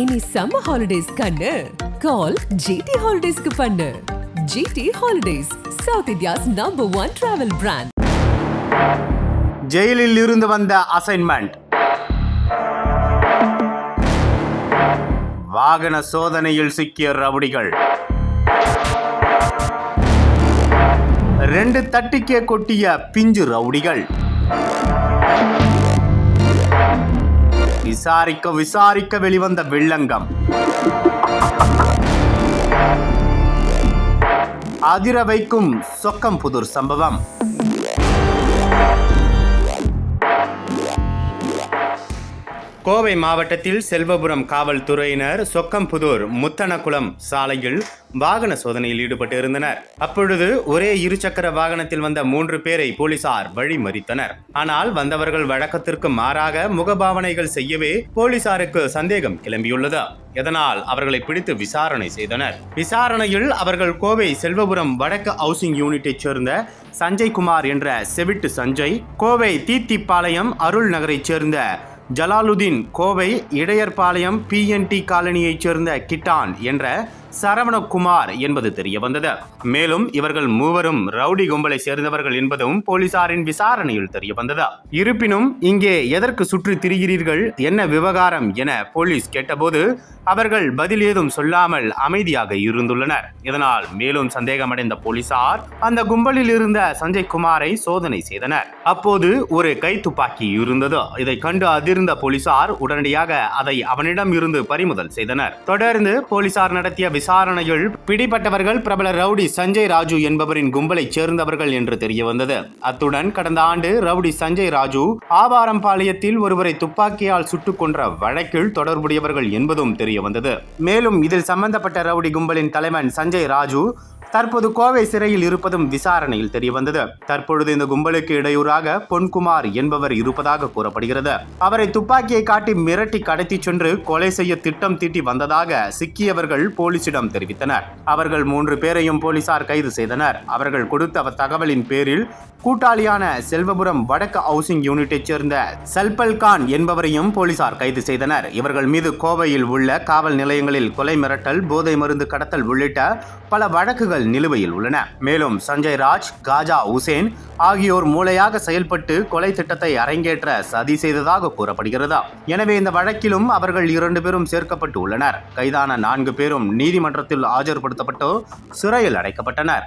இனி summer holidays கண்ணு. கால் GT ஹாலிடேஸ்க்கு பண்ணு. GT holidays South India's number one travel brand ஜெயிலில் இருந்து வந்த அசைன்மெண்ட் வாகன சோதனையில் சிக்கிய ரவுடிகள். ரெண்டு தட்டிக்கே கொட்டிய பிஞ்சு ரவுடிகள். விசாரிக்க விசாரிக்க வெளிவந்த வில்லங்கம். அதிர வைக்கும் சொக்கம் புதூர் சம்பவம். கோவை மாவட்டத்தில் செல்வபுரம் காவல்துறையினர் சொக்கம்புதூர் முத்தனகுளம் சாலையில் வாகன சோதனையில் ஈடுபட்டு இருந்தனர் அப்பொழுது ஒரே இருசக்கர வாகனத்தில் வந்த மூன்று பேரை போலீசார் வழிமறித்தனர். ஆனால் வந்தவர்கள் வழக்கத்திற்கு மாறாக முகபாவனைகள் செய்யவே போலீசாருக்கு சந்தேகம் கிளம்பியுள்ளது. இதனால் அவர்களை பிடித்து விசாரணை செய்தனர். விசாரணையில் அவர்கள் கோவை செல்வபுரம் வடக்கு ஹவுசிங் யூனிட்டைச் சேர்ந்த சஞ்சய் குமார் என்ற செவிட்டு சஞ்சய் கோவை தீத்திப்பாளையம் அருள் நகரைச் சேர்ந்த ஜலாலுதீன் கோவை இடையர்பாளையம் பிஎன்டி காலனியைச் சேர்ந்த கிட்டான் என்ற சரவணகுமார் என்பது தெரிய வந்தது. மேலும் இவர்கள் மூவரும் ரவுடி கும்பலை சேர்ந்தவர்கள் என்பதும் போலீசாரின் விசாரணையில் தெரிய வந்தது. இருப்பினும் இங்கே எதற்கு சுற்றி திரிகிறீர்கள்? என்ன விவகாரம் என போலீஸ் கேட்டபோது அவர்கள் பதில் ஏதும் சொல்லாமல் அமைதியாக இருந்துள்ளனர். இதனால் மேலும் சந்தேகமடைந்த போலீசார் அந்த கும்பலில் இருந்த சஞ்சய் குமாரை சோதனை செய்தனர். அப்போது ஒரு கை துப்பாக்கி இருந்தது. இதை கண்டு அதிர்ந்த போலீசார் உடனடியாக அதை அவனிடம் இருந்து பறிமுதல் செய்தனர். தொடர்ந்து போலீசார் நடத்திய விசாரணையில் பிடிபட்டவர்கள் பிரபல ரவுடி சஞ்சய் ராஜு என்பவரின் கும்பலைச் சேர்ந்தவர்கள் என்று தெரியவந்தது. அத்துடன் கடந்த ஆண்டு ரவுடி சஞ்சய் ராஜு ஆவாரம்பாளையத்தில் ஒருவரை துப்பாக்கியால் சுட்டுக் கொன்ற வழக்கில் தொடர்புடையவர்கள் என்பதும் தெரியவந்தது. மேலும் இதில் சம்பந்தப்பட்ட ரவுடி கும்பலின் தலைவன் சஞ்சய் ராஜு தற்போது கோவை சிறையில் இருப்பதும் விசாரணையில் தெரியவந்தது. தற்பொழுது இந்த கும்பலுக்கு இடையூறாக பொன்குமார் என்பவர் இருப்பதாக கூறப்படுகிறது. அவரை துப்பாக்கியை காட்டி மிரட்டி கடத்திச் சென்று கொலை செய்ய திட்டம் தீட்டி வந்ததாக சிக்கியவர்கள் போலீசிடம் தெரிவித்தனர். அவர்கள் மூன்று பேரையும் போலீசார் கைது செய்தனர். அவர்கள் கொடுத்த தகவலின் பேரில் கூட்டாளியான செல்வபுரம் வடக்கு ஹவுசிங் யூனிட்டைச் சேர்ந்த சல்பல் கான் என்பவரையும் போலீசார் கைது செய்தனர். இவர்கள் மீது கோவையில் உள்ள காவல் நிலையங்களில் கொலை மிரட்டல் போதை மருந்து கடத்தல் உள்ளிட்ட பல வழக்குகள் வழக்குகள் நிலுவையில் உள்ளன. மேலும் சஞ்சய் ராஜ் காஜா உசேன் ஆகியோர் மூளையாக செயல்பட்டு கொலை திட்டத்தை அரங்கேற்ற சதி செய்ததாக கூறப்படுகிறது. எனவே இந்த வழக்கிலும் அவர்கள் இரண்டு பேரும் சேர்க்கப்பட்டு உள்ளனர். கைதான நான்கு பேரும் நீதிமன்றத்தில் ஆஜர்படுத்தப்பட்டு சிறையில் அடைக்கப்பட்டனர்.